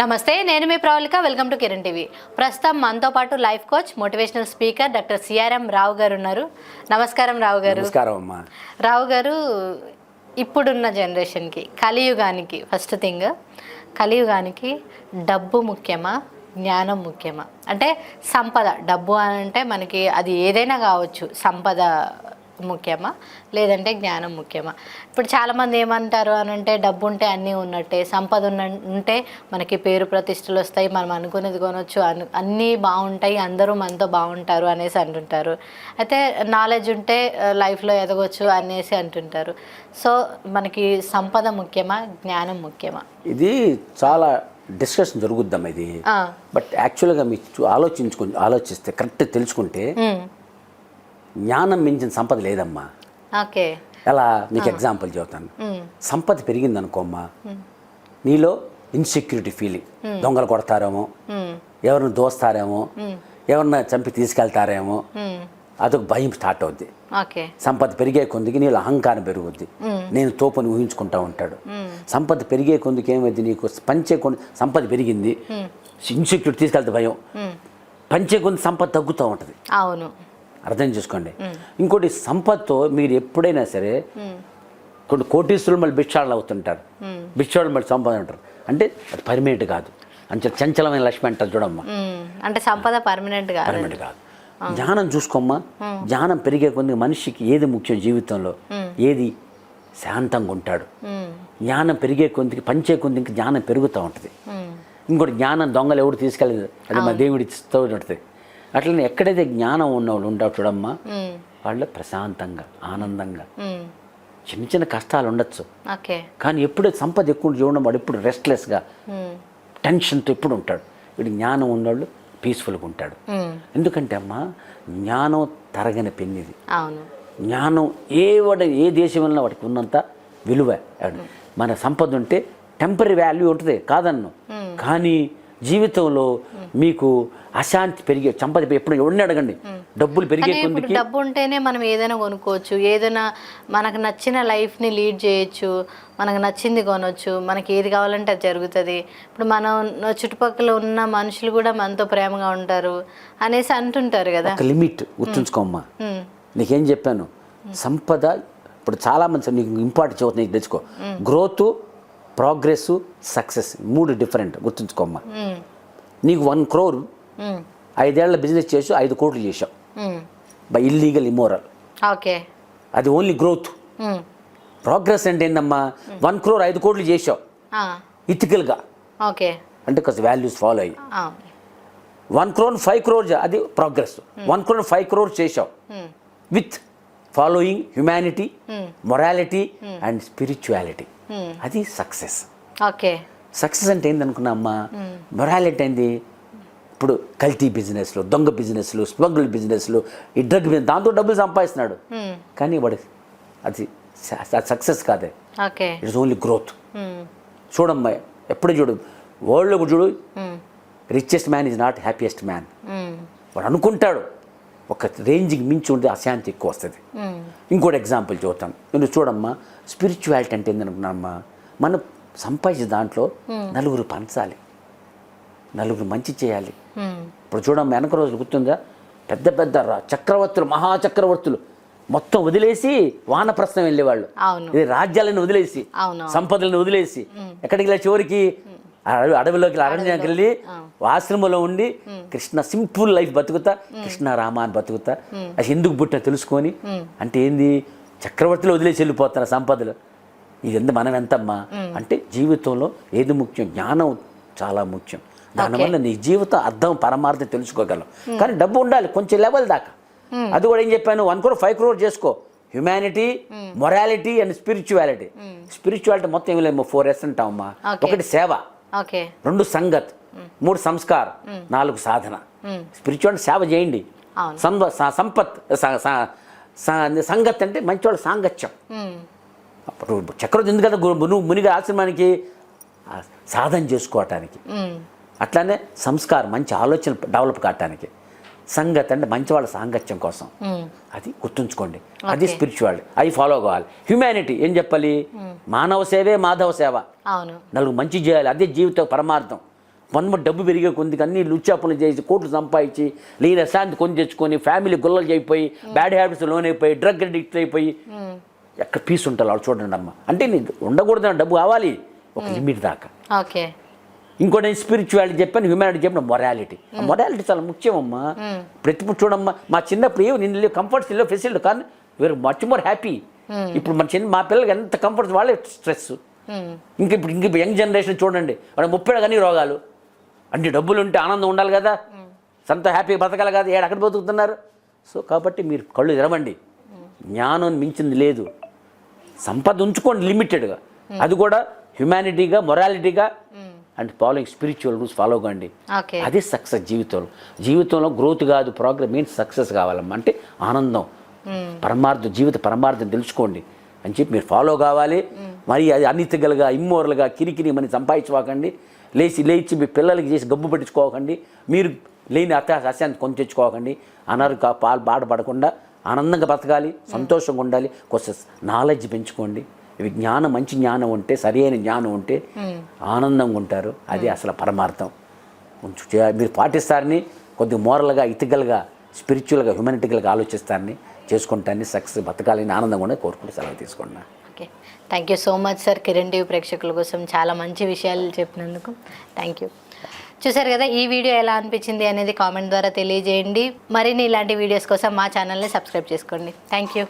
నమస్తే నేను మీ Pravalika. Welcome to Kiran TV. ప్రస్తుతం మనతో పాటు life coach motivational speaker doctor C R M Rao garu ఉన్నారు. నమస్కారం రావు గారు. రావు గారు ఇప్పుడున్న జనరేషన్కి కలియుగానికి ఫస్ట్ థింగ్ కలియుగానికి డబ్బు ముఖ్యమా? జ్ఞానం ముఖ్యమా? అంటే సంపద డబ్బు అని అంటే మనకి అది ఏదైనా కావచ్చు సంపద ముఖ్యమా? లేదంటే జ్ఞానం ముఖ్యమా? ఇప్పుడు చాలామంది ఏమంటారు అని అంటే డబ్బు ఉంటే అన్నీ ఉన్నట్టే సంపద ఉన్న ఉంటే మనకి పేరు ప్రతిష్టలు వస్తాయి మనం అనుకునేది కొనొచ్చు అను అన్నీ బాగుంటాయి అందరూ మనతో బాగుంటారు అనేసి అంటుంటారు. అయితే నాలెడ్జ్ ఉంటే లైఫ్లో ఎదగొచ్చు అనేసి అంటుంటారు. సో మనకి సంపద ముఖ్యమా జ్ఞానం ముఖ్యమా? ఇది చాలా డిస్కషన్ జరుగుద్దాం ఇది. బట్ యాక్చువల్గా మీరు ఆలోచించుకుని ఆలోచిస్తే కరెక్ట్ తెలుసుకుంటే జ్ఞానం మించిన సంపద లేదమ్మా. ఓకే. ఎలా? మీకు ఎగ్జాంపుల్ చెబుతాను. సంపద పెరిగింది అనుకోమ్మా నీలో ఇన్సెక్యూరిటీ ఫీలింగ్ దొంగలు కొడతారేమో. ఎవరిని దోస్తారేమో. ఎవరిని చంపి తీసుకెళ్తారేమో. అదొక భయం స్టార్ట్ అవుద్ది. ఓకే. సంపద పెరిగే కొద్దికి నీళ్ళు అహంకారం పెరుగుద్ది. నేను తోపని ఊహించుకుంటా ఉంటాడు. సంపద పెరిగే కొందుకు ఏమైంది నీకు? పంచే కొన్ని సంపద పెరిగింది. ఇన్సెక్యూరిటీ తీసుకెళ్తే భయం. పంచే కొంది సంపద తగ్గుతూ ఉంటుంది. అవును. అర్థం చేసుకోండి. ఇంకోటి సంపత్తో మీరు ఎప్పుడైనా సరే కొన్ని కోటీశ్వరులు మళ్ళీ భిక్షాళ్ళు అవుతుంటారు. భిక్షాళ్ళు మళ్ళీ సంపద ఉంటారు అంటే అది పర్మనెంట్ కాదు. అంటే చంచలమైన లక్ష్మి అంటారు చూడమ్మా. అంటే సంపద పర్మనెంట్ కాదు. పర్మనెంట్ కాదు. జ్ఞానం చూసుకోమ్మా. జ్ఞానం పెరిగే కొద్ది మనిషికి ఏది ముఖ్యం జీవితంలో? ఏది? శాంతంగా ఉంటాడు. జ్ఞానం పెరిగే కొద్దికి పంచే కొద్దికి జ్ఞానం పెరుగుతూ ఉంటుంది. ఇంకోటి జ్ఞానం దొంగలు ఎవడు తీసుకెళ్ళదు అది మా దేవుడి ఇస్తూ ఉంటుంది. అట్లనే ఎక్కడైతే జ్ఞానం ఉన్నవాళ్ళు ఉంటారు చూడమ్మా వాళ్ళు ప్రశాంతంగా ఆనందంగా. చిన్న చిన్న కష్టాలు ఉండొచ్చు. కానీ ఎప్పుడు సంపద ఎక్కువ చూడడం వాడు ఎప్పుడు రెస్ట్లెస్గా టెన్షన్తో ఎప్పుడు ఉంటాడు. వీడు జ్ఞానం ఉన్నవాళ్ళు పీస్ఫుల్గా ఉంటాడు. ఎందుకంటే అమ్మా జ్ఞానం తరగని పెన్నిది. జ్ఞానం ఏ వాడ ఏ దేశం వెళ్ళినా వాడికి ఉన్నంత విలువ. మన సంపద ఉంటే టెంపరీ వాల్యూ ఉంటుంది కాదన్ను. కానీ జీవితంలో మీకు అశాంతి పెరిగే సంపద ఎప్పుడు ఎవరిని అడగండి? డబ్బులు పెరిగే కొందికి డబ్బు ఉంటేనే మనం ఏదైనా కొనుక్కోవచ్చు. ఏదైనా మనకు నచ్చిన లైఫ్ని లీడ్ చేయొచ్చు. మనకు నచ్చింది కొనొచ్చు. మనకి ఏది కావాలంటే అది జరుగుతుంది. ఇప్పుడు మనం చుట్టుపక్కల ఉన్న మనుషులు కూడా మనతో ప్రేమగా ఉంటారు అనేసి అంటుంటారు కదా. లిమిట్ గుర్తుంచుకోమ్మా. నీకేం చెప్పాను? సంపద ఇప్పుడు చాలా మంది నీకు ఇంపార్టెంట్ చదువుతుంది నీకు తెచ్చుకో గ్రోత్ ప్రోగ్రెస్ సక్సెస్ మూడు డిఫరెంట్ గుర్తుంచుకోమ్మా. నీకు వన్ క్రోర్ ఐదేళ్ళ బిజినెస్ చేసి ఐదు కోట్లు చేసావు బై ఇల్లీగల్ ఇమోరల్. ఓకే. అది ఓన్లీ గ్రోత్. ప్రోగ్రెస్ అంటే ఏందమ్మా? వన్ క్రోర్ ఐదు కోట్లు చేసావు ఇథికల్గా. ఓకే. అంటే కొంచెం వాల్యూస్ ఫాలో అయ్యి. వన్ క్రోర్ ఫైవ్ క్రోర్ అది progress. One crore five crore చేసావు with following humanity. Morality and spirituality. అది సక్సెస్ ఓకే. సక్సెస్ అంటే ఏందనుకున్నా అమ్మా మొరాలిటీ ఏంది? ఇప్పుడు కల్తీ బిజినెస్లు దొంగ బిజినెస్లు స్మగ్గుల్ బిజినెస్లు ఈ డ్రగ్ బిజినెస్ దాంతో డబ్బులు సంపాదిస్తున్నాడు. కానీ వాడు అది సక్సెస్ కాదే. ఓకే. ఇట్స్ ఓన్లీ గ్రోత్ చూడమ్మా ఎప్పుడు చూడు వరల్డ్లో కూడా చూడు richest man is not happiest man వాడు అనుకుంటాడు. ఒక రేంజ్కి మించి ఉంటే అశాంతి ఎక్కువ వస్తుంది. ఇంకోటి ఎగ్జాంపుల్ చూద్దాం. నేను చూడమ్మా స్పిరిచువాలిటీ అంటే ఏందనుకున్నామ్మా మనం సంపాదించే దాంట్లో నలుగురు పంచాలి. నలుగురు మంచి చేయాలి. ఇప్పుడు చూడమ్మా వెనక రోజులు గుర్తుందా? పెద్ద పెద్ద చక్రవర్తులు మహాచక్రవర్తులు మొత్తం వదిలేసి వానప్రస్థం వెళ్ళేవాళ్ళు. ఇది రాజ్యాలను వదిలేసి సంపదలను వదిలేసి ఎక్కడికి వెళ్ళి? చివరికి అడవి అడవిలోకి అరణ్యానికి వెళ్ళి ఆశ్రమంలో ఉండి కృష్ణ సింపుల్ లైఫ్ బతుకుతా కృష్ణ రామ అని బతుకుతా. అది ఎందుకు పుట్టిన తెలుసుకొని అంటే ఏంది? చక్రవర్తిలో వదిలేసి వెళ్ళిపోతున్న సంపదలు. ఇది ఎంత మనం ఎంతమ్మా? అంటే జీవితంలో ఏది ముఖ్యం? జ్ఞానం చాలా ముఖ్యం. దానివల్ల నీ జీవితం అర్థం పరమార్థం తెలుసుకోగలం. కానీ డబ్బు ఉండాలి కొంచెం లెవెల్ దాకా. అది కూడా ఏం చెప్పాను? వన్ క్రోర్ ఫైవ్ క్రోర్ చేసుకో. Humanity morality and spirituality spirituality మొత్తం ఏమి లేదు ఫోర్ ఎస్ అంటామమ్మా. ఒకటి సేవ. రెండు సంగత్ మూడు సంస్కార్ నాలుగు సాధన. స్పిరిచువల్ సేవ చేయండి. సంవ- సంపత్ సంగత్ అంటే మంచివాళ్ళ సాంగత్యం. అప్పుడు చక్రవర్తి ఎందుకంటే గు- నువ్వు మునిగా ఆశ్రమానికి సాధన చేసుకోవటానికి. అట్లానే సంస్కారం మంచి ఆలోచన డెవలప్ కావటానికి. సంగత్ అంటే మంచి వాళ్ళ సాంగత్యం కోసం. అది గుర్తుంచుకోండి. అది స్పిరిచువాలిటీ అది ఫాలో కావాలి. హ్యుమానిటీ ఏం చెప్పాలి? మానవ సేవే మాధవ సేవ. నలుగురు మంచి చేయాలి. అదే జీవిత పరమార్థం. వన్మ డబ్బు పెరిగే కొందికి అన్ని లుచ్చాపనలు చేసి కోట్లు సంపాదించి లేని అశాంతి కొని తెచ్చుకొని ఫ్యామిలీ గుల్లలు అయిపోయి బ్యాడ్ హ్యాబిట్స్ లోన్ అయిపోయి డ్రగ్ అడిక్ట్ అయిపోయి. ఎక్కడ పీస్ ఉంటుంది వాళ్ళు చూడండి అమ్మ. అంటే నీకు ఉండకూడదు డబ్బు కావాలి. ఒక లిమిట్ దాకా. ఓకే. ఇంకోటి స్పిరిచువాలిటీ చెప్పాను హ్యూమానిటీ చెప్పిన మొరాలిటీ ఆ మొరాలిటీ చాలా ముఖ్యమమ్మా. ప్రతి చూడమ్మా. మా చిన్నప్పుడు ఏమి నిన్ను కంఫర్ట్స్ లేవు ఫెసిలిటీ కానీ వేరు మచ్ మోర్ హ్యాపీ ఇప్పుడు మన చిన్న మా పిల్లలకి ఎంత కంఫర్ట్స్ వాళ్ళే స్ట్రెస్ ఇంక ఇప్పుడు ఇంక యంగ్ జనరేషన్ చూడండి. వాళ్ళ ముప్పై కానీ రోగాలు. అన్ని డబ్బులు ఉంటే ఆనందం ఉండాలి కదా. సంత హ్యాపీగా బతకాలి కదా. ఏడు అక్కడ బతుకుతున్నారు. సో కాబట్టి మీరు కళ్ళు తెరవండి. జ్ఞానం మించింది లేదు. సంపద ఉంచుకోండి లిమిటెడ్గా. అది కూడా హ్యుమానిటీగా మొరాలిటీగా and following spiritual rules follow కండి. అదే సక్సెస్ జీవితంలో. జీవితంలో గ్రోత్ కాదు ప్రోగ్రెస్ మీన్స్ సక్సెస్ కావాలమ్మా. అంటే ఆనందం. పరమార్థం జీవిత పరమార్థం తెలుసుకోండి. అని చెప్పి మీరు ఫాలో కావాలి. మరి అది అన్నితిగలుగా ఇమ్మోరల్గా కిరికిరి మని సంపాదించుకోకండి. లేచి లేచి మీ పిల్లలకి చేసి గబ్బు పెట్టించుకోకండి. మీరు లేని అత్త అశాంతి కొని తెచ్చుకోకండి. అనారోగ్య పాలు బాధపడకుండా ఆనందంగా బతకాలి సంతోషంగా ఉండాలి. కొంచెం నాలెడ్జ్ పెంచుకోండి. ఇవి జ్ఞానం మంచి జ్ఞానం ఉంటే సరైన జ్ఞానం ఉంటే ఆనందంగా ఉంటారు. అది అసలు పరమార్థం. మీరు పాటిస్తారని కొద్దిగా మోరల్గా ఇథికల్గా స్పిరిచువల్గా హ్యూమనిటికల్గా ఆలోచిస్తారని చేసుకుంటారని సక్సెస్ బతకాలని ఆనందంగా కూడా కోరుకుంటూ సెలవు తీసుకున్నా okay. Thank you so much sir. Kiran TV ప్రేక్షకుల కోసం చాలా మంచి విషయాలు చెప్పినందుకు. Thank you. చూసారు కదా ఈ వీడియో ఎలా అనిపించింది అనేది కామెంట్ ద్వారా తెలియజేయండి. మరిన్ని ఇలాంటి వీడియోస్ కోసం మా ఛానల్ని సబ్స్క్రైబ్ చేసుకోండి. Thank you.